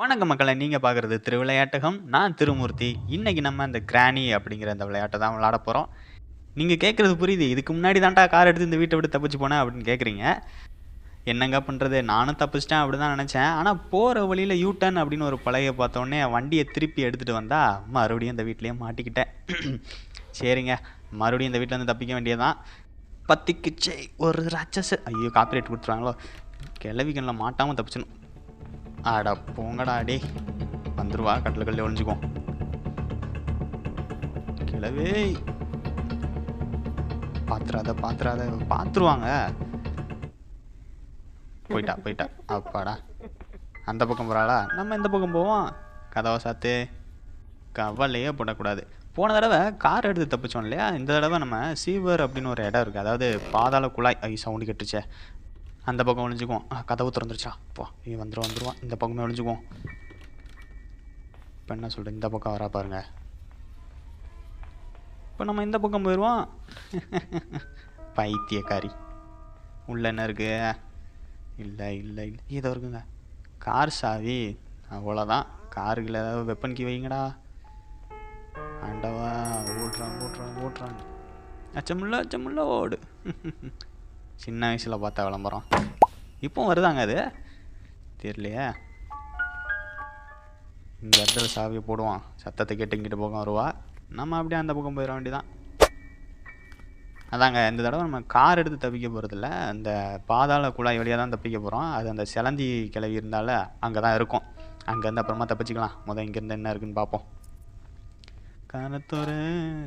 வணக்கம் மக்களை நீங்கள் பார்க்குறது திருவிளையாட்டகம். நான் திருமூர்த்தி. இன்றைக்கி நம்ம இந்த கிராணி அப்படிங்கிற அந்த விளையாட்டை தான் விளாட போகிறோம் நீங்கள் கேட்குறது புரியுது. இதுக்கு முன்னாடி தான்டா கார் எடுத்து இந்த வீட்டை விட்டு தப்பிச்சு போனேன் அப்படின்னு கேட்குறீங்க. என்னங்க பண்ணுறது நானும் தப்பிச்சிட்டேன் அப்படி தான் நினச்சேன். ஆனால் போகிற வழியில் யூ டர்ன் அப்படின்னு ஒரு பழைய பார்த்தோன்னே வண்டியை திருப்பி எடுத்துகிட்டு வந்தால் மறுபடியும் இந்த வீட்லேயே மாட்டிக்கிட்டேன். சரிங்க. மறுபடியும் இந்த வீட்டில் வந்து தப்பிக்க வேண்டியதான் பத்திக்குச்சே ஒரு ராட்சஸ் ஐயோ காப்பிரைட் கொடுத்துருவாங்களோ? கிளவிகளில் மாட்டாமல் தப்பிச்சிடணும். அட போங்கடா டே வந்துருவா கட்டில் கல்ல ஒழிஞ்சுக்கும் கிளவே பாத்துறாத பாத்துறாத. பாத்துருவாங்க. போயிட்டா போயிட்டா. அப்பாடா. அந்த பக்கம் போகிறாளா நம்ம இந்த பக்கம் போவோம். கதவை சாத்து. கவலையே போடக்கூடாது. போன தடவை கார் எடுத்து தப்பிச்சோம் இல்லையா? இந்த தடவை நம்ம சீவர் அப்படின்னு ஒரு இடம் இருக்குது அதாவது பாதாள குழாய். ஐ சவுண்டு கெட்டுச்சே அந்த பக்கம் ஒழிஞ்சுக்குவோம் கதவு திறந்துருச்சா? போ நீ வந்துடும் வந்துடுவான் இந்த பக்கமே ஒழிஞ்சுக்குவோம் இப்போ என்ன சொல்கிறேன் இந்த பக்கம் வரா பாருங்க. இப்போ நம்ம இந்த பக்கம் போயிடுவோம் பைத்தியக்காரி. உள்ள என்ன இருக்கு? இல்லை இல்லை இல்லை. இதோ இருக்குங்க. கார் சாவி. அவ்வளோதான் காருக்குள்ள ஏதாவது வெப்பன் கீ வைங்கடா. ஆண்டவா ஓட்டுறான் ஓட்டுறான் ஓட்டுறான் அச்சமுள்ள அச்சமுள்ள ஓடு. சின்ன வயசில் பார்த்த விளம்பரம். இப்போ வருதாங்க அது? தெரியலையே. இந்த இடத்துல சாவியை போடுவான். சத்தத்தை கேட்டு இங்கிட்டு பக்கம் வருவா. நம்ம அப்படியே அந்த பக்கம் போயிட வேண்டிதான் அதாங்க இந்த தடவை நம்ம கார் எடுத்து தப்பிக்க போகிறதில்ல அந்த பாதாள குழாய் வழியாக தான் தப்பிக்க போகிறோம் அது அந்த சிலந்தி கிளவி இருந்தால அங்கே தான் இருக்கும். அங்கேருந்து அப்புறமா தப்பிச்சுக்கலாம். முதல் இங்கேருந்து என்ன இருக்குன்னு பார்ப்போம். கனத்தோரு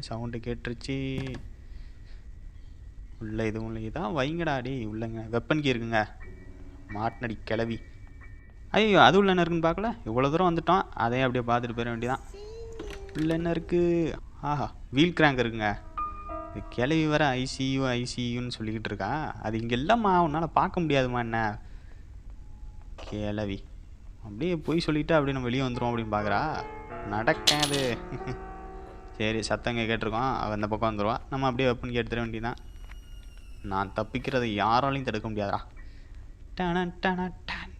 சவுண்டு கேட்டுருச்சு. உள்ளே எதுவும் இல்லை. இதான் வைங்கடா அடி உள்ளங்க. வெப்பன் கீ இருக்குங்க. மாட்டினடி கிளவி ஐயோ அது உள்ள என்ன இருக்குன்னு பார்க்கல? இவ்வளோ தூரம் வந்துட்டோம் அதையும் அப்படியே பார்த்துட்டு போயிட வேண்டியதான் உள்ள என்ன இருக்குது ஆஹா வீல் கிராங்க் இருக்குங்க. இது கிளவி வர ஐசியூ ஐசியூன்னு சொல்லிக்கிட்டு இருக்கா. அது இங்கே இல்லைம்மா. உன்னால் பார்க்க முடியாதும்மா என்ன? கிளவி அப்படியே போய் சொல்லிட்டு அப்படியே நம்ம வெளியே வந்துடும் அப்படின்னு பார்க்குறா. நடக்காது சரி சத்தங்க கேட்டிருக்கோம் அவள் அந்த பக்கம் வந்துடுவா நம்ம அப்படியே வெப்பன் எடுத்துட வேண்டியதான் நான் தப்பிக்கிறதை யாராலையும் தடுக்க முடியாதா? டன டன டன்.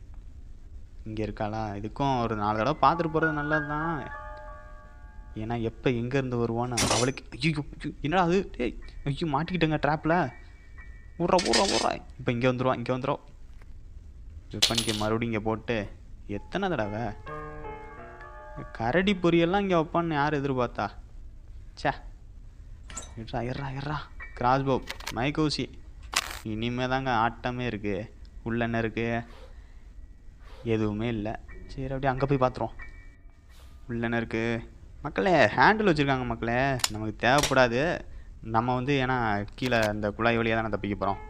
இங்கே இருக்காளா? இதுக்கும் ஒரு நாலு தடவை பார்த்துட்டு போகிறது நல்லது தான் ஏன்னா எப்போ எங்கேருந்து வருவான்னு அவளுக்கு ஐயோ ஐயோ, என்னடா அது? டேய் ஐயோ மாட்டிக்கிட்டேங்க ட்ராப்பில் ஊறா ஊறா ஊறா இப்போ இங்கே வந்துடுவா இங்கே வந்துடும் வெப்பனுக்கு மறுபடியும் இங்கே போட்டு எத்தனை தடவை? கரடி பொரியெல்லாம் இங்கே வைப்பான்னு யார் எதிர்பார்த்தா? சே இருறா இருறா இருறா கிராஸ்போ மைகோசி. இனிமே தாங்க ஆட்டமே இருக்குது உள்ள என்ன இருக்குது எதுவுமே இல்லை. சரி அப்படியே அங்கே போய் பார்த்துருவோம் உள்ள என்ன இருக்குது மக்களே ஹேண்டில் வச்சுருக்காங்க மக்களே. நமக்கு தேவைப்படாது. நம்ம வந்து ஏன்னா கீழே அந்த குழாய் வழியாக தானே தப்பிக்க போகிறோம்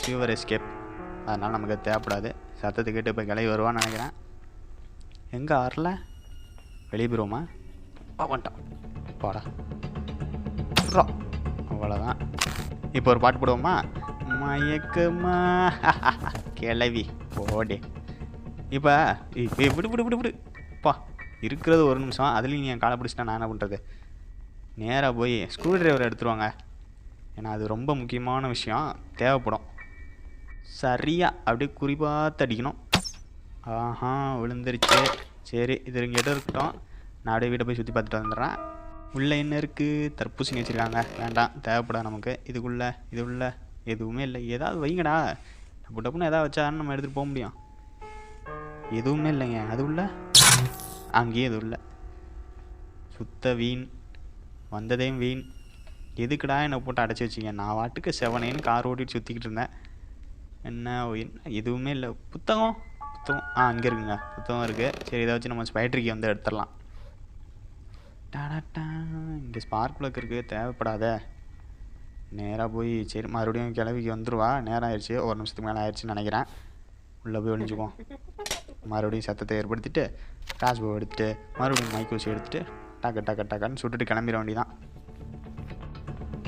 சிவர் எஸ்கேப் அதனால் நமக்கு தேவைப்படாது. சத்தத்தை கேட்டு இப்போ கிளவி வருவான்னு நினைக்கிறேன். எங்கே வரல வெளியே போயிடுவோமா ஆ போடா. அவ்வளோதான் இப்போ ஒரு பாட்டு போடுவோமா? மயக்கமா. கிளவி போடே. இப்போ இப்போ விடு விடு விடு விடு. பா இருக்கிறது ஒரு நிமிஷம். அதுலேயும் நீங்கள் காலை பிடிச்சிட்டா நான் என்ன பண்ணுறது நேராக போய் ஸ்க்ரூ டிரைவர் எடுத்துருவாங்க. ஏன்னா அது ரொம்ப முக்கியமான விஷயம். தேவைப்படும். சரியாக அப்படியே குறிப்பாக அடிக்கணும். ஆஹா விழுந்துருச்சு. சரி இது இங்கே இடம் இருக்கட்டும். நான் அப்படியே வீட்டை போய் சுற்றி பார்த்துட்டு வந்துடுறேன். உள்ளே என்ன இருக்குது தர்பூசணி வச்சுருக்காங்க. வேண்டாம். தேவைப்படாது நமக்கு. இதுக்குள்ளே இது உள்ள எதுவுமே இல்லை. ஏதாவது வைங்கடா. டப்பு டப்புன்னு எதாவது வச்சா நம்ம எடுத்துகிட்டு போக முடியும். எதுவுமே இல்லைங்க. அது உள்ள? அங்கேயும் எதுவும் இல்லை. சுத்த வீண். வந்ததையும் வீண். எதுக்குடா என்னை போட்டு அடைச்சி வச்சிங்க? நான் வாட்டுக்கு செவனேன்னு கார் ஓட்டிட்டு சுற்றிக்கிட்டு இருந்தேன். என்ன என்ன? எதுவுமே இல்லை. புத்தகம். புத்தகம். ஆ அங்கே இருக்குங்க. புத்தகம் இருக்குது சரி இதை வச்சு நம்ம ஸ்பைட்ரிக்கு வந்து எடுத்துடலாம். டாடாட்டா இந்த ஸ்பார்க் ப்ளக் இருக்குது தேவைப்படாத. நேராக போய் சரி மறுபடியும் கிளவிக்கு வந்துடுவா நேரம் ஆயிடுச்சு. ஒரு நிமிஷத்துக்கு மேலே ஆயிடுச்சுன்னு நினைக்கிறேன். உள்ளே போய் ஒழிஞ்சுக்குவோம் மறுபடியும் சத்தத்தை ஏற்படுத்திட்டு ராஜ்போ எடுத்துட்டு மறுபடியும் மைக் வச்சு எடுத்துட்டு டக்கு டக்கு டக்குன்னு சுட்டுட்டு கிளம்பிட வேண்டியதான்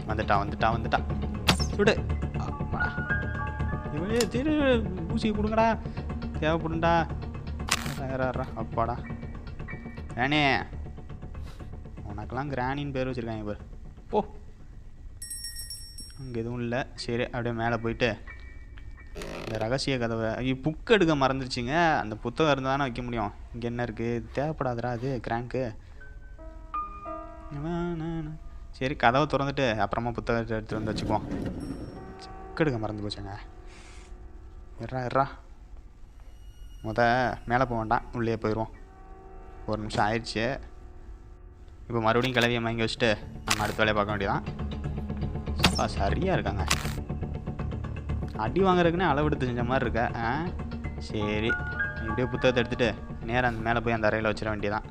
வந்துட்டா வந்துட்டா வந்துட்டா. சுடு. இவளே திரு ஊசி கொடுங்கடா. தேவைப்படும்டா. அப்பாடா. ஏனே உனக்கெல்லாம் கிராணின்னு பேர் வச்சுருக்காங்க இப்போ போ. அங்கே எதுவும் இல்லை. சரி அப்படியே மேலே போயிட்டு இந்த ரகசிய கதவை ஐயோ புக் எடுக்க மறந்துருச்சுங்க. அந்த புத்தகம் இருந்தால் தானே வைக்க முடியும். இங்கே என்ன இருக்குது இது தேவைப்படாதரா அது கிராங்க்கு சரி கதவை திறந்துட்டு அப்புறமா புத்தகத்தை எடுத்துகிட்டு வந்து வச்சுக்குவோம். புக் எடுக்க மறந்து போச்சுங்க. இறா இறா முத மேலே போக வேண்டாம். உள்ளே போயிடுவோம். ஒரு நிமிஷம் ஆயிடுச்சு. இப்போ மறுபடியும் கிளவியை வாங்கி வச்சுட்டு நம்ம அடுத்த வேலையை பார்க்க வேண்டியதான் சரியாக இருக்காங்க. அடி வாங்குறதுக்குன்னே அளவெடுத்து செஞ்ச மாதிரி இருக்க. ஆ சரி. இப்படியே புத்தகத்தை எடுத்துகிட்டு நேராக அந்த மேலே போய் அந்த அறையில் வச்சிட வேண்டியதான்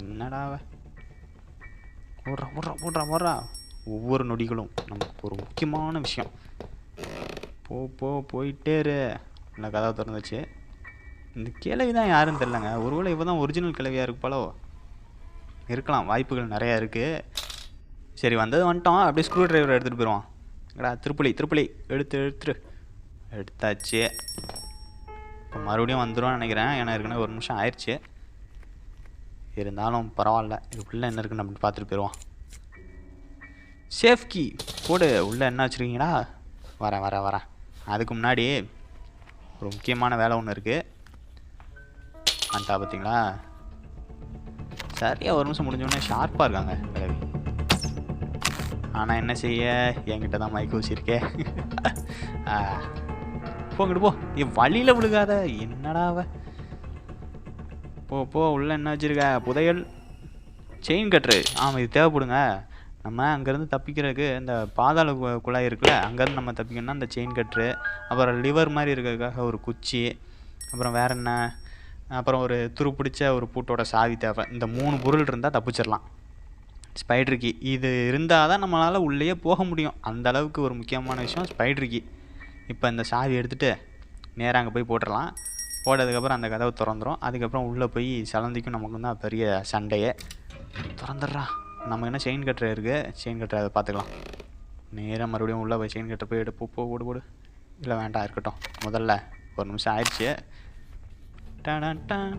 என்னடா ஓடுறா ஓடுறா ஓடுறா ஓடுறா. ஒவ்வொரு நொடிகளும் நமக்கு ஒரு முக்கியமான விஷயம். போ போ போயிட்டே இரு. உள்ள கதவை திறந்துச்சு. இந்த கிழவி தான் யாருன்னு தெரிலங்க ஒருவேளை இவ தான் ஒரிஜினல் கிழவியாக இருக்கு போலோ இருக்கலாம் வாய்ப்புகள் நிறையா இருக்குது சரி வந்தது வந்துட்டோம். அப்படியே ஸ்க்ரூ ட்ரைவர் எடுத்துகிட்டு போயிடுவான் எங்கடா திருப்புளி திருப்புளி எடுத்து எடுத்துரு. எடுத்தாச்சு. இப்போ மறுபடியும் வந்துடும் நினைக்கிறேன். ஏன்னா ஏற்கனவே ஒரு நிமிஷம் ஆயிடுச்சு இருந்தாலும் பரவாயில்ல. இதுக்குள்ளே என்ன இருக்குன்னு அப்படி பார்த்துட்டு போயிடுவான் சேஃப்கி போடு. உள்ளே என்ன வச்சுருக்கீங்களா வரேன் வரேன் வரேன். அதுக்கு முன்னாடி ஒரு முக்கியமான வேலை ஒன்று இருக்குது அந்த பார்த்தீங்களா? சரியாக ஒரு நிமிஷம் முடிஞ்சோடனே ஷார்ப்பாக இருக்காங்க ஆனால் என்ன செய்ய? என்கிட்ட தான் மைக் வச்சிருக்கே. போங்கிட்டு போ ஏ வழியில் விழுகாத. என்னடாவ போ போ. உள்ள என்ன வச்சிருக்க? புதையல். செயின் கட்டுரு ஆமாம் இது தேவைப்படுங்க. நம்ம அங்கேருந்து தப்பிக்கிறதுக்கு இந்த பாதாள கு- குழாய் இருக்குல்ல அங்கேருந்து நம்ம தப்பிக்கணும்னா அந்த செயின் கட்டுரு அப்புறம் லிவர் மாதிரி இருக்கிறதுக்காக ஒரு குச்சி அப்புறம் வேற என்ன? அப்புறம் ஒரு துரு பிடிச்ச ஒரு பூட்டோட சாவி தேவை. இந்த மூணு பொருள் இருந்தால் தப்பிச்சிடலாம் ஸ்பைட்ருக்கி கீ இது இருந்தால் தான் நம்மளால் உள்ளேயே போக முடியும். அந்த அளவுக்கு ஒரு முக்கியமான விஷயம் ஸ்பைட்ருக்கி கீ இப்போ இந்த சாவி எடுத்துகிட்டு நேராக அங்கே போய் போட்டுடலாம் போட்டதுக்கப்புறம் அந்த கதவை திறந்துடும் அதுக்கப்புறம் உள்ளே போய் சலந்திக்கும் நமக்கு தான் பெரிய சண்டையே. திறந்துடுறா. நம்ம என்ன செயின் கட்டுற இருக்குது செயின் கட்டுற அதை பார்த்துக்கலாம் நேராக மறுபடியும் உள்ளே போய் செயின் கட்ட போய் எடுப்பு போடு போடு. இல்லை வேண்டாம் இருக்கட்டும். முதல்ல ஒரு நிமிஷம் ஆயிடுச்சு. டாடான் டான்.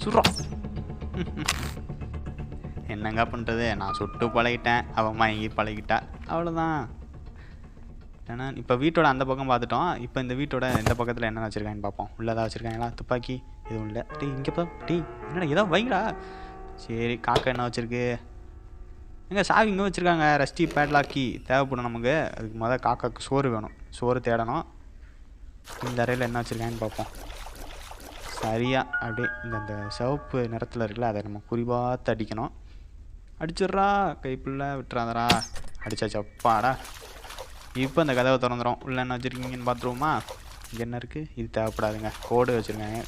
சுடுறோம் என்னங்க பண்ணுறது நான் சுட்டு பழகிட்டேன். அவன் மயங்கி பழகிட்டா. அவ்வளோதான் ஏன்னா இப்போ வீட்டோட அந்த பக்கம் பார்த்துட்டோம். இப்போ இந்த வீட்டோட இந்த பக்கத்தில் என்ன வச்சுருக்காங்கன்னு பார்ப்போம். உள்ளதாக வச்சுருக்காங்களா? துப்பாக்கி? எதுவும் இல்லை. டீ இங்கே பா டீ என்னடா ஏதோ வைடா. சரி காக்கா என்ன வச்சுருக்கு? எங்கே சாவி இங்கே வச்சுருக்காங்க. ரஸ்டி பேட்லாக்கி தேவைப்படும் நமக்கு. அதுக்கு முதல் காக்காக்கு சோறு வேணும். சோறு தேடணும். இந்த அறையில் என்ன வச்சுருக்காங்கன்னு பார்ப்போம். சரியாக அப்படியே இந்த அந்த சிவப்பு நிறத்தில் இருக்குல்ல அதை நம்ம குறிபாத்து அடிக்கணும். அடிச்சிட்றா கைப்புள்ள விட்டுறாதரா அடித்தா அப்பாடா. இப்போ அந்த கதவை திறந்துடும் உள்ள என்ன வச்சுருக்கீங்கன்னு பார்த்துருவோமா? இங்கே என்ன இருக்குது இது தேவைப்படாதுங்க. கோடு வச்சுருக்காங்க.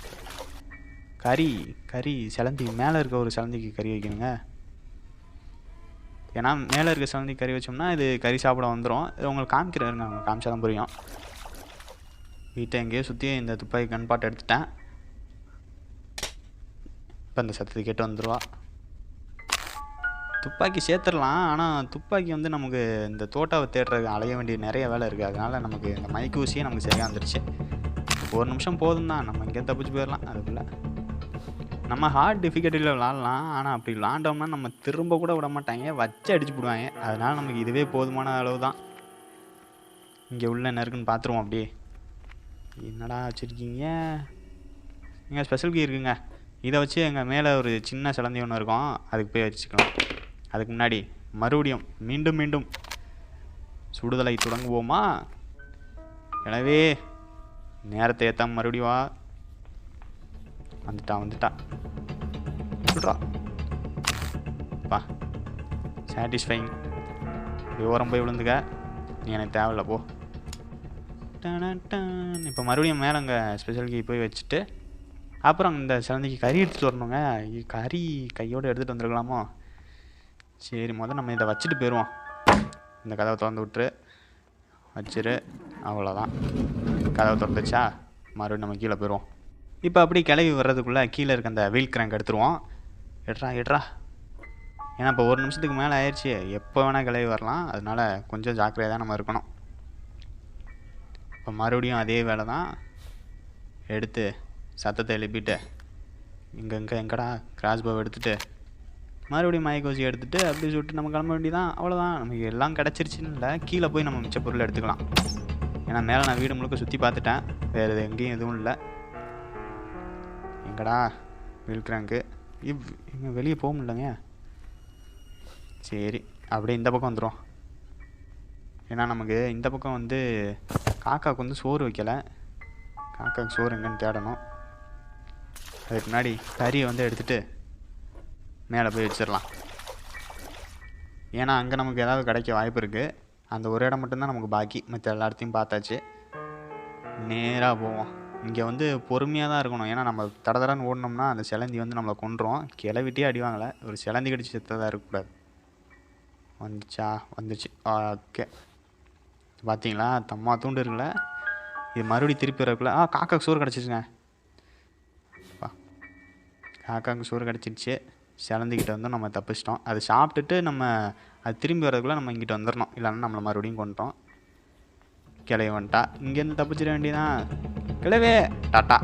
கறி கறி சிலந்தி. மேலே இருக்க ஒரு சிலந்திக்கு கறி வைக்கணுங்க. ஏன்னா மேலே இருக்க சிலந்தி கறி வச்சோம்னா இது கறி சாப்பிட வந்துடும் இது உங்களுக்கு காமிக்கிறாருங்க அவங்க காமிச்சா தான் புரியும். வீட்டை எங்கேயோ சுற்றி இந்த துப்பாக்கி கண்பாட்டை எடுத்துட்டேன். இப்போ இந்த சத்தத்தை கேட்டு வந்துடுவா துப்பாக்கி சேர்த்துடலாம் ஆனால் துப்பாக்கி வந்து நமக்கு இந்த தோட்டாவை தேடுறது அலைய வேண்டிய நிறைய வேலை இருக்குது அதனால் நமக்கு இந்த மைக்கூசியே நமக்கு சரியாக வந்துருச்சு. ஒரு நிமிஷம் போதும் தான் நம்ம இங்கே தப்பிச்சு போயிடலாம். அதுக்குள்ளே நம்ம ஹார்ட் டிஃபிகல்ட்டியில் விளாட்லாம். ஆனால் அப்படி விளாண்டோம்னா நம்ம திரும்ப கூட விட மாட்டாங்க. வச்சு அடிச்சு போடுவாங்க. அதனால் நமக்கு இதுவே போதுமான அளவு தான் இங்கே உள்ள என்ன இருக்குன்னு பார்த்துருவோம் அப்படியே. என்னடா வச்சுருக்கீங்க? இங்கே ஸ்பெஷல் கீ இருக்குங்க. இதை வச்சு எங்கள் மேலே ஒரு சின்ன சிலந்தி ஒன்று இருக்கும். அதுக்கு போய் வச்சுக்கலாம். அதுக்கு முன்னாடி மறுபடியும் மீண்டும் மீண்டும் சுடுதலை தொடங்குவோமா? எனவே நேரத்தை ஏற்ற மறுபடியும் வா. வந்துட்டா வந்துட்டா. சுடுறா. பா. சாட்டிஸ்ஃபைங் ஓரம் போய் விழுந்துக்க. நீ எனக்கு தேவையில்ல போ. இப்போ மறுபடியும் மேலே அங்கே ஸ்பெஷல் கீ போய் வச்சுட்டு அப்புறம் இந்த சிலந்தைக்கு கறி எடுத்துகிட்டு வரணுங்க. கறி கையோடு எடுத்துகிட்டு வந்துருக்கலாமோ? சரி மொதல் நம்ம இதை வச்சுட்டு போயிடுவோம். இந்த கதவை திறந்து விட்டுரு. வச்சிரு. அவ்வளோதான் கதவை திறந்துச்சா மறுபடியும் நம்ம கீழே போயிடுவோம். இப்போ அப்படி கிளவி வர்றதுக்குள்ளே கீழே இருக்க அந்த வீல் கிராங்க் எடுத்துருவோம். எடுறா எடுறா. ஏன்னா இப்போ ஒரு நிமிஷத்துக்கு மேலே ஆயிடுச்சு எப்போ வேணால் கிளவி வரலாம். அதனால் கொஞ்சம் ஜாக்கிரதையாக தான் நம்ம இருக்கணும். இப்போ மறுபடியும் அதே வேலை தான் எடுத்து சத்தத்தை எழுப்பிட்டு இங்கே இங்கே எங்கடா? கிராஸ் பவ் எடுத்துகிட்டு மறுபடியும் மயக்கோசி எடுத்துகிட்டு அப்படி சுட்டு நம்ம கிளம்ப வேண்டியதான் அவ்வளோதான் நமக்கு எல்லாம் கிடச்சிருச்சுன்னு இல்லை. கீழே போய் நம்ம மிச்ச பொருள் எடுத்துக்கலாம். ஏன்னா மேலே நான் வீடு முழுக்க சுற்றி பார்த்துட்டேன். வேறு எங்கேயும் எதுவும் இல்லை. எங்கடா? விழுக்கிறாங்க இவ் இங்கே வெளியே போக முடியலங்க. சரி அப்படியே இந்த பக்கம் வந்துடும் ஏன்னா நமக்கு இந்த பக்கம் வந்து காக்காவுக்கு வந்து சோறு வைக்கலை. காக்காவுக்கு சோறு எங்கேன்னு தேடணும். அதுக்கு முன்னாடி கறியை வந்து எடுத்துகிட்டு மேலே போய் வச்சிடலாம். ஏன்னா அங்கே நமக்கு ஏதாவது கிடைக்க வாய்ப்பு இருக்குது அந்த ஒரு இடம் மட்டும்தான் நமக்கு பாக்கி. மற்ற எல்லா இடத்தையும் பார்த்தாச்சு. நேராக போவோம். இங்கே வந்து பொறுமையாக தான் இருக்கணும். ஏன்னா நம்ம தட தடன்னு ஓடினோம்னா அந்த சிலந்தி வந்து நம்மளை கொண்டுரும் கிளவிட்டே அடிவாங்களே ஒரு சிலந்தி கடிச்சு செத்ததாக இருக்கக்கூடாது. வந்துச்சா? வந்துச்சு. ஓகே. பார்த்தீங்களா தம்மா தூண்டு இருக்குல்ல. இது மறுபடியும் திருப்பி வரக்குள்ள ஆ காக்கா சோறு கிடச்சிச்சுங்க. காக்காவுக்கு சோறு கிடச்சிருச்சு சிலந்திக்கிட்ட வந்து நம்ம தப்பிச்சிட்டோம். அதை சாப்பிட்டுட்டு நம்ம அது திரும்பி வரதுக்குள்ளே நம்ம இங்கிட்ட வந்துடணும் இல்லைன்னா நம்மளை மறுபடியும் கொண்டுட்டோம் கிளைய வந்துட்டா இங்கேருந்து தப்பிச்சிட வேண்டியதான் கிளவே டாட்டா.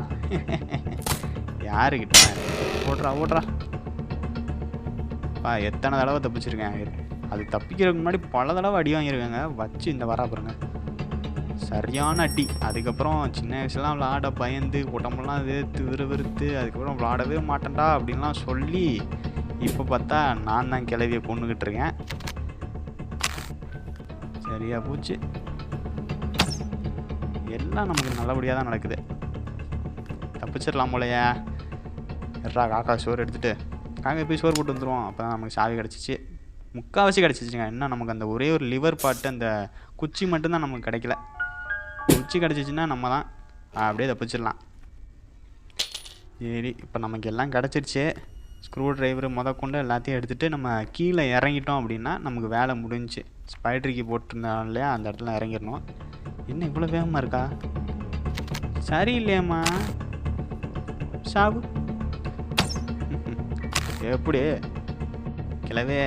யாருக்கிட்ட ஓடுறா ஓடுறா. பா எத்தனை தடவை தப்பிச்சிருக்கேன். அது தப்பிக்கிறதுக்கு முன்னாடி பல தடவை அடி வாங்கியிருக்காங்க. வச்சு இந்த வரா பாருங்கள் சரியான அடி. அதுக்கப்புறம் சின்ன வயசுலாம் விளாட பயந்து உடம்பெல்லாம் வேர்த்து விறுவிறுத்து அதுக்கப்புறம் விளாடவே மாட்டேன்டா அப்படின்லாம் சொல்லி இப்போ பார்த்தா நான் தான் கிளவியை கொண்டுக்கிட்டு இருக்கேன். சரியா போச்சு. எல்லாம் நமக்கு நல்லபடியாக தான் நடக்குது. தப்பிச்சிடலாம் போலையா. எட்ரா காக்கா சோறு எடுத்துகிட்டு காக்கா போய் சோறு போட்டு வந்துடுவோம் அப்போ தான் நமக்கு சாவி கிடச்சிச்சு. முக்கால்வாசி கிடச்சிச்சுங்க. இன்னும் நமக்கு அந்த ஒரே ஒரு லிவர் பாட்டு அந்த குச்சி மட்டும்தான் நமக்கு கிடைக்கல. குச்சி கிடச்சிச்சின்னா நம்ம தான். அப்படியே தப்பிச்சிடலாம். சரி இப்போ நமக்கு எல்லாம் கிடச்சிருச்சு. ஸ்க்ரூ டிரைவர் முதற்கொண்டு எல்லாத்தையும் எடுத்துகிட்டு நம்ம கீழே இறங்கிட்டோம் அப்படின்னா நமக்கு வேலை முடிஞ்சுச்சு. ஸ்பைட்ரிக்கு போட்டிருந்தோம் இல்லையா அந்த இடத்துல இறங்கிடணும். என்ன இவ்வளோ வேகமாக இருக்கா? சரியில்லையாம்மா. சாவு. எப்படி? கிளவே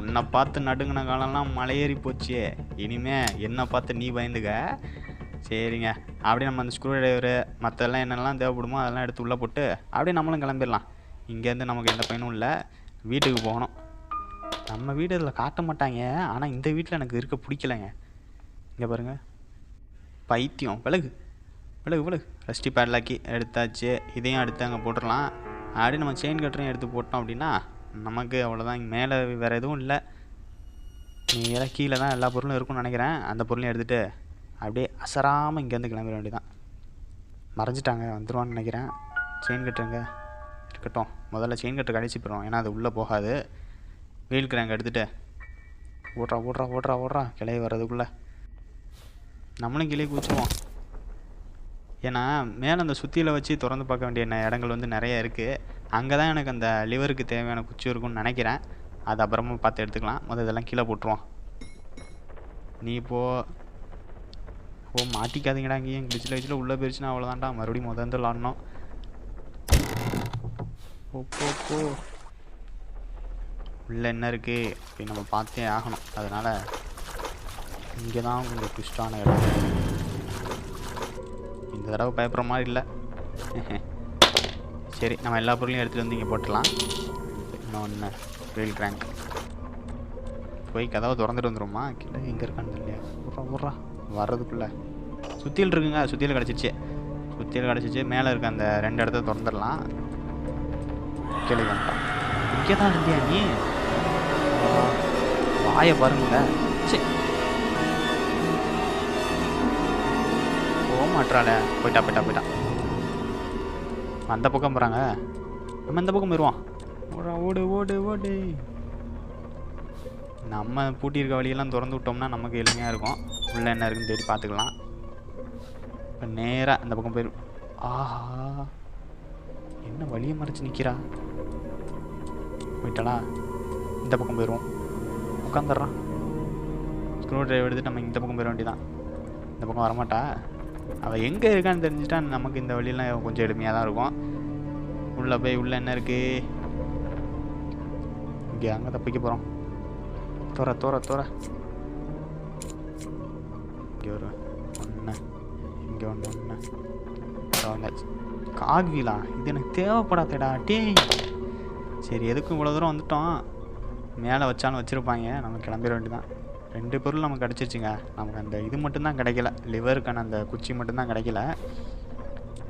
உன்னை பார்த்து நடுங்கின காலம்லாம் மலையேறி போச்சு இனிமே என்னை பார்த்து நீ பயந்துக்க. சரிங்க. அப்படியே நம்ம அந்த ஸ்க்ரூ ட்ரைவரு மற்றெல்லாம் என்னெல்லாம் தேவைப்படுமோ அதெல்லாம் எடுத்து உள்ளே போட்டு அப்படியே நம்மளும் கிளம்பிடலாம். இங்கேருந்து நமக்கு எந்த பயனும் இல்லை. வீட்டுக்கு போகணும். நம்ம வீடு இதில் காட்ட மாட்டாங்க. ஆனால் இந்த வீட்டில் எனக்கு இருக்க பிடிக்கலைங்க. இங்கே பாருங்க. பைத்தியம். விலகு. விலகு விலகு. ரஸ்டி பேட்லாக்கி எடுத்தாச்சு. இதையும் எடுத்து அங்கே போட்டுடலாம். அப்படியே நம்ம செயின் கட்டரையும் எடுத்து போட்டோம் அப்படின்னா நமக்கு அவ்வளோதான் இங்கே மேலே வேறு எதுவும் இல்லை. நேராக கீழே தான் எல்லா பொருளும் இருக்கும்னு நினைக்கிறேன். அந்த பொருளையும் எடுத்துகிட்டு அப்படியே அசராமல் இங்கேருந்து கிளம்பிட வேண்டியதான் மறைஞ்சிட்டாங்க வந்துருவான்னு நினைக்கிறேன். செயின் கட்டுறங்க. இருக்கட்டும். முதல்ல செயின் கட்டு கடைசி போயிடும் ஏன்னா அது உள்ளே போகாது. வெயில் கிராங்க் எடுத்துகிட்டு ஓடுறா ஓடுறா ஓடுறா ஓடுறா. கிளைய வர்றதுக்குள்ளே. நம்மளும் கிளியை கூச்சிடுவோம் ஏன்னா மேலே அந்த சுத்தியில் வச்சு திறந்து பார்க்க வேண்டிய ந- இடங்கள் வந்து நிறைய இருக்குது அங்கே தான் எனக்கு அந்த லிவருக்கு தேவையான குச்சி இருக்கும்னு நினைக்கிறேன். அது அப்புறமா பார்த்து எடுத்துக்கலாம். முதல் இதெல்லாம் கீழே போட்டுருவோம். நீ இப்போது ஓ மாட்டிக்காதீங்கடா இங்கேயும் கிளிச்சில் வச்சில் உள்ளே போயிடுச்சுன்னா அவ்வளோதான்டா மறுபடியும் முதல் வந்து விளாடணும். ஓப்போ உள்ளே என்ன இருக்குது அப்படின்னு நம்ம பார்த்தே ஆகணும். அதனால் இங்கே தான் கொஞ்சம் ட்விஸ்டான இடம். இந்த தடவை பயப்படுற மாதிரி இல்லை. சரி நம்ம எல்லா பொருளையும் எடுத்துகிட்டு வந்து இங்கே போட்டுடலாம். இன்னொன்று ரெயில் ரேங்க் போய் கதவை திறந்துட்டு வந்துருமா கீழே எங்கே இருக்கான்னு இல்லையா உட்றா உட்றா வர்றதுக்குள்ளே. சுத்தியில் இருக்குங்க சுத்தியில் கிடச்சிச்சு சுத்தியில் கிடச்சிச்சு மேலே இருக்க அந்த ரெண்டு இடத்த திறந்துடலாம். கீழே வந்துட்டான் இங்கே தான் இருந்தியா நீ? வாயை பாருங்க. சரி போக மாட்றாளே. போயிட்டா போயிட்டா போயிட்டா. அந்த பக்கம் போகிறாங்க நம்ம இந்த பக்கம் போயிடுவான் ஓடா ஓடு ஓடு ஓடு. நம்ம பூட்டியிருக்க வழியெல்லாம் திறந்து விட்டோம்னா நமக்கு எளிமையாக இருக்கும். உள்ளே என்ன இருக்குன்னு தேடி பார்த்துக்கலாம். இப்போ நேராக இந்த பக்கம் போயிடும் ஆஹா. என்ன வழியை மறைச்சி நிற்கிறா போயிட்டாளா? இந்த பக்கம் போயிடுவோம் உட்காந்துடுறான் ஸ்க்ரூ ட்ரைவர் எடுத்துட்டு நம்ம இந்த பக்கம் போயிட வேண்டியதான் இந்த பக்கம் வரமாட்டா? அவள் எங்கே இருக்கான்னு தெரிஞ்சுட்டா நமக்கு இந்த வழியெல்லாம் கொஞ்சம் எளிமையாக தான் இருக்கும். உள்ளே போய் உள்ளே என்ன இருக்குது இங்கே அங்கே தப்பிக்க போகிறோம் தோற தோற தோற இங்கே ஒரு ஒன்று இங்கே ஒன்று ஒன்று வந்தாச்சு காக்வீலா? இது எனக்கு தேவைப்படாதேடா. டேய். சரி எதுக்கும் இவ்வளோ தூரம் வந்துட்டோம்? மேலே வச்சாலும் வச்சுருப்பாங்க. நம்ம கிளம்பிட வேண்டியதான் ரெண்டு பொருள் நமக்கு கிடச்சிருச்சுங்க. நமக்கு அந்த இது மட்டும்தான் கிடைக்கல. லிவருக்கான அந்த குச்சி மட்டும்தான் கிடைக்கல.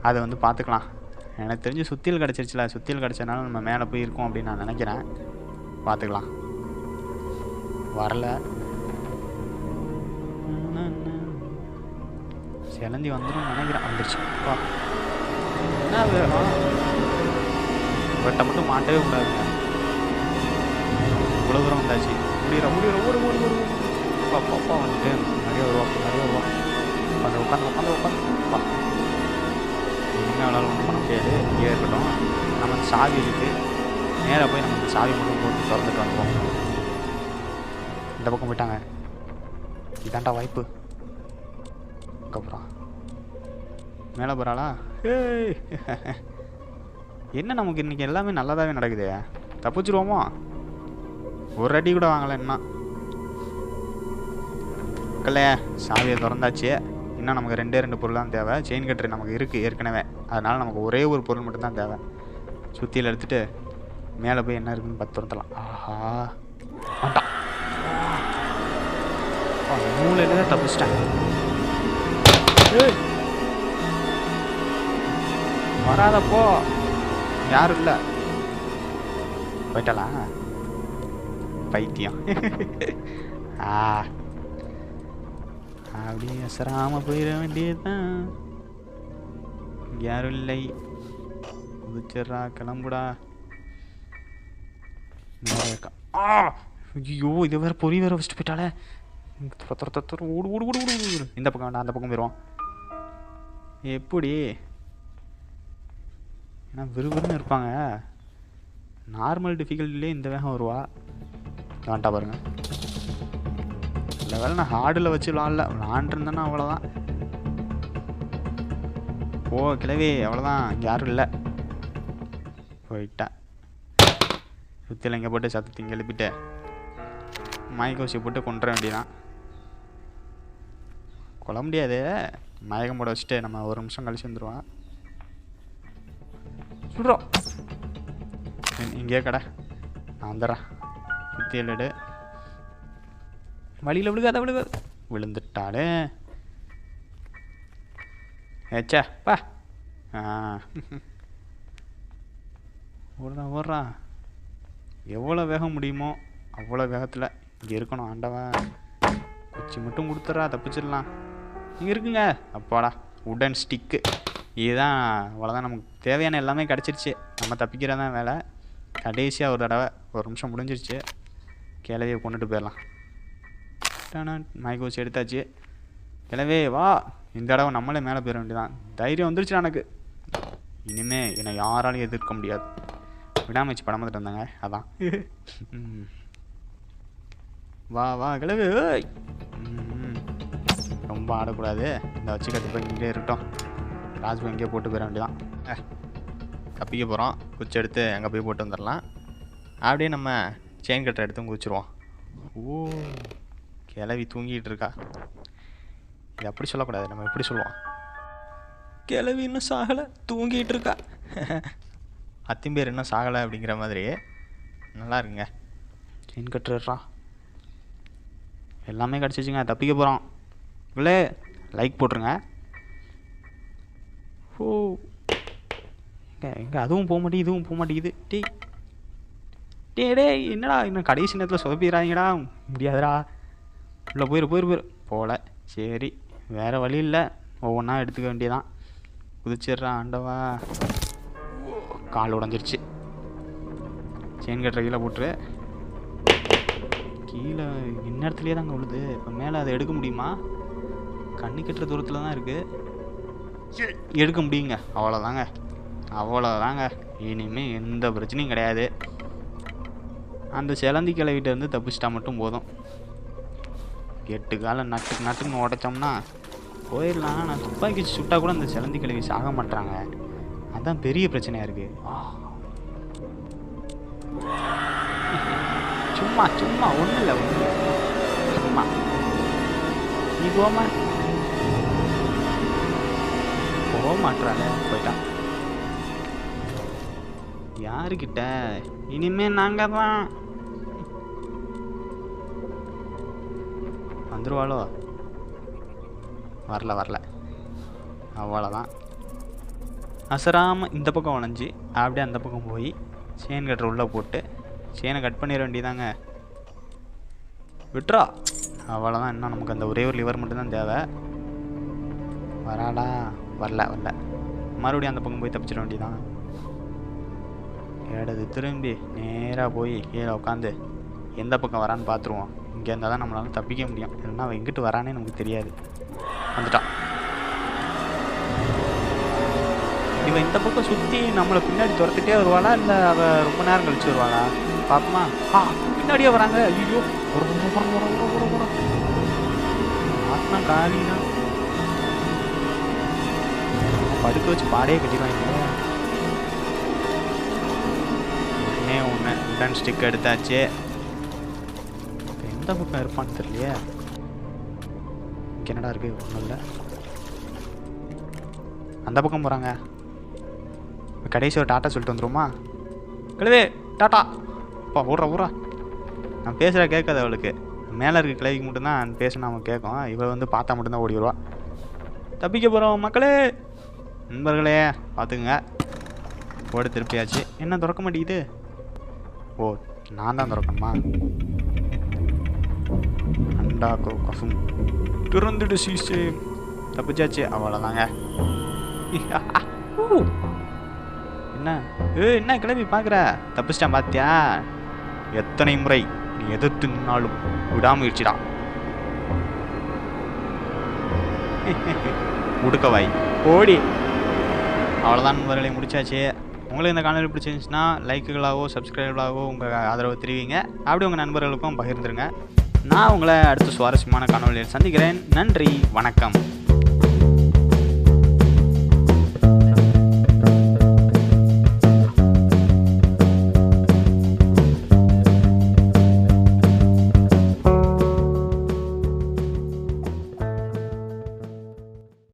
அதை வந்து பார்த்துக்கலாம். எனக்கு தெரிஞ்சு சுத்தியில் கிடச்சிருச்சுல. சுத்தியில் கிடச்சதுனால நம்ம மேலே போய் இருக்கோம் அப்படின்னு நான் நினைக்கிறேன். பார்த்துக்கலாம். வரல. சிலந்தி வந்துடும் நினைக்கிறேன். வந்துருச்சு. அப்பா. என்ன வேணும் மட்டும் மாட்டவே கூடாதுங்க இவ்வளோ தூரம் வந்தாச்சு. முடியிற முடியிற ஓடு ஓடு ஓடு அப்பா அப்பா, வந்துட்டு நிறைய வருவான் நிறைய வருவான் உட்காந்து உட்காந்து உட்காந்து உட்காந்து. அப்பா இனிமேல் அவளால் ஒன்றும் பண்ண முடியாது. இங்கே இருக்கட்டும். நம்ம சாவி இருக்குது நேராக போய் நம்ம சாவி மட்டும் போட்டு திறந்துட்டு வந்துடுவோம் இந்த பக்கம் போயிட்டாங்க. இதாண்டா வாய்ப்பு. அதுக்கப்புறம் மேலே போகிறாளா ஏய். என்ன நமக்கு இன்றைக்கி எல்லாமே நல்லதாகவே நடக்குது? தப்பிச்சிருவோமா? ஒரு அடி கூட வாங்கலை என்ன மக்களே சாவியை திறந்தாச்சு. இன்னும் நமக்கு ரெண்டே ரெண்டு பொருள் தான் தேவை. செயின் கட்டுரு நமக்கு இருக்குது ஏற்கனவே. அதனால் நமக்கு ஒரே ஒரு பொருள் மட்டும்தான் தேவை. சுற்றியில் எடுத்துகிட்டு மேலே போய் என்ன இருக்குன்னு பார்த்து திறந்தலாம் ஆஹா. வேண்டாம். மூலையில் தான் தப்பிச்சிட்டேன். வராதப்போ யாரும் இல்லை. போயிட்டாளா? பைத்தியம். ஆ. அப்படியே அசராம போயிட வேண்டியதுதான். யாரும் இல்லை. குதிச்சிட்றா கிளம்புடா. இருக்கா ஆ! ஐயோ இது வேற பொறி வேற வச்சுட்டு போயிட்டாலே ஓடு ஓடு ஓடு ஓடு ஓடு, இந்த பக்கம் வேண்டாம் அந்த பக்கம் போயிடுவான் எப்படி? ஏன்னா விறுவிறுன்னு இருப்பாங்க. நார்மல் டிஃபிகல்ட்டிலே இந்த வேகம் வருவா. வேண்டாம் பாருங்க. இந்த வேலை நான் ஹார்டில் வச்சு விளாட்ல. விளாண்டுருந்தேன்னா அவ்வளோதான் ஓ கிளவி அவ்வளோதான் இங்கே யாரும் இல்லை. போயிட்டேன். சுற்றில இங்கே போட்டு சத்தத்தை இங்கே மயக்க மயக்கோசி போட்டு கொண்டுற வேண்டியதான் கொல்ல முடியாது. மயக்கம் போட வச்சுட்டு நம்ம ஒரு நிமிஷம் கழிச்சு வந்துடுவான் சுடுறோம் இங்கே கடை. நான் வந்துடுறேன். சுற்றி எடு வழியில் விழுகாத விழுகாது. விழுந்துட்டாலே. ஏச்சா பா. ஆ. ஓடுறா ஓடுறா எவ்வளோ வேகம் முடியுமோ அவ்வளோ வேகத்தில் இங்கே இருக்கணும் ஆண்டவன். குச்சி மட்டும் கொடுத்துட்றா தப்பிச்சிடலாம். இங்கே இருக்குங்க. அப்பாடா உடன் ஸ்டிக்கு இதுதான் அவ்வளோதான் நமக்கு தேவையான எல்லாமே கிடச்சிருச்சு. நம்ம தப்பிக்கிறதான் வேலை. கடைசியாக ஒரு தடவை ஒரு நிமிஷம் முடிஞ்சிருச்சு. கிளவியை கொண்டுட்டு போயிடலாம். மைகோஸ் எடுத்தாச்சு. கிளவே வா. இந்த தடவை நம்மளே மேலே போயிட வேண்டியதான் தைரியம் வந்துருச்சு எனக்கு. இனிமே என்னை யாராலையும் எதிர்க்க முடியாது. விடாமச்சு படம் பார்த்துட்டு வந்தாங்க. அதான். வா வா கிளவு. ரொம்ப ஆடக்கூடாது. இந்த வச்சு கட்டு போய் இங்கே இருக்கட்டும். ராஜ்பு இங்கேயே போட்டு போயிட வேண்டியதான் கப்பிக்க தப்பிக்க போகிறோம் குச்சி எடுத்து அங்கே போய் போட்டு வந்துடலாம் அப்படியே நம்ம செயின் கட்டை எடுத்து குதிச்சிருவோம். ஓ கிளவி தூங்கிட்டு இருக்கா. இது அப்படி சொல்லக்கூடாது. நம்ம எப்படி சொல்லுவோம். கிளவி இன்னும் சாகலை தூங்கிட்டு இருக்கா. அத்திம்பேர் இன்னும் சாகலை அப்படிங்கிற மாதிரி. நல்லா இருக்குங்க. செயின் கட்டுறா எல்லாமே கிடச்சிச்சுங்க. தப்பிக்க போகிறோம் இல்லை லைக் போட்டுருங்க. ஓ. எங்கே அதுவும் போக மாட்டேங்குது இதுவும் போக மாட்டேங்குது. டீ டே டேய் என்னடா இன்னும் கடைசி நேரத்தில் சொதப்பிடுறாங்கடா. முடியாதுடா. உள்ளே போயிரு போயிரு போயிரு. போகல. சரி வேறு வழி இல்லை. ஒவ்வொன்றா எடுத்துக்க வேண்டியதான் குதிச்சிடுறான் ஆண்டவா. கால் உடஞ்சிருச்சு. செயின் கட்டுற கீழே போட்டுரு. கீழே இந்நேரத்துலேயே தாங்க விழுது இப்போ மேலே அதை எடுக்க முடியுமா? கண்ணு கட்டுற தூரத்தில் தான் இருக்குது எடுக்க முடியுங்க. அவ்வளோதாங்க அவ்வளோதாங்க இனிமேல் எந்த பிரச்சனையும் கிடையாது. அந்த செலந்தி கிளவிட்ட இருந்து தப்பிச்சிட்டா மட்டும் போதும். எட்டு காலம் நட்டுக்கு நட்டுன்னு உடைச்சோம்னா போயிடலாம் நான் துப்பாக்கி வச்சு சுட்டா கூட அந்த செலந்தி கிளவி சாக மாட்டாங்க அதான் பெரிய பிரச்சனையாக இருக்குது சும்மா சும்மா ஒன்றும் இல்லை ஒன்றும் இல்லை சும்மா. நீ போமா போக மாட்டுறாங்க போயிட்டான். யாருக்கிட்ட இனிமே நாங்க தான் வந்துருவாளோ? வரல வரல. அவ்வளோதான் அசராமல் இந்த பக்கம் வளைஞ்சி அப்படியே அந்த பக்கம் போய் செயின் கட்டுற உள்ளே போட்டு செயினை கட் பண்ணிட வேண்டியதாங்க. விட்ரா அவ்வளோதான் இன்னும் நமக்கு அந்த ஒரே ஒரு லிவர் மட்டும்தான் தேவை. வராடா. வரல வரல. மறுபடியும் அந்த பக்கம் போய் தப்பிச்சிட வேண்டியதான் இடது திரும்பி நேராக போய் கீழே உட்காந்து எந்த பக்கம் வரான்னு பார்த்துருவோம் இங்கே இருந்தால் தான் நம்மளால தப்பிக்க முடியும். இல்லைன்னா அவன் எங்கிட்டு வரானே நமக்கு தெரியாது. வந்துட்டான். இவன் இந்த பக்கம் சுற்றி நம்மளை பின்னாடி துரத்துட்டே வருவாளா இல்லை அவள் ரொம்ப நேரம் கழிச்சு வருவாளா? பார்ப்போமா ஆ பின்னாடியே வராங்க. ஐயோ ஆத்மா காலினா படுக்க வச்சு பாடையே கட்டிடுவாங்க. ஒன்றே ஒன்று உடன் ஸ்டிக் எடுத்தாச்சு. எந்த பக்கம் இருப்பான்னு தெரியலையே. இங்கே என்னடா இருக்கு ஒன்றும் இல்லை. அந்த பக்கம் போகிறாங்க கடைசி ஒரு டாட்டா சொல்லிட்டு வந்துருமா கிழவே டாட்டா. அப்பா ஊடுறா ஊடுறா நான் பேசுகிற கேட்காது அவளுக்கு. மேலே இருக்க கிழவிக்கு மட்டும்தான் பேசினா அவன் கேட்கும். இவள் வந்து பார்த்தா மட்டும்தான் ஓடி வருவா தப்பிக்க போகிறோம் மக்களே. நண்பர்களே பார்த்துக்குங்க. ஓடி திருப்பியாச்சு. என்ன திறக்க மாட்டேங்குது? ஓ நான் தான் திறக்கணுமா? அண்டா கசும். திறந்துடு சீசு. தப்பிச்சாச்சு. அவ்வளோதாங்க என்ன? ஏ என்ன கிளம்பி பார்க்குற? தப்பிச்சிட்டான் பார்த்தியா எத்தனை முறை நீ எதிர்த்து நின்னாலும் விடாமுயற்சிடா. முடுக்கவாய் ஓடி அவ்வளோதான் நண்பர்களை முடிச்சாச்சு. உங்களுக்கு இந்த காணொலி பிடிச்சிருந்துச்சுன்னா லைக்குகளாகவோ சப்ஸ்கிரைபர்களாகவோ உங்கள் ஆதரவு தெரிவிங்க. அப்படி உங்கள் நண்பர்களுக்கும் பகிர்ந்துருங்க. நான் உங்களை அடுத்த சுவாரஸ்யமான காணொலியில் சந்திக்கிறேன். நன்றி வணக்கம்.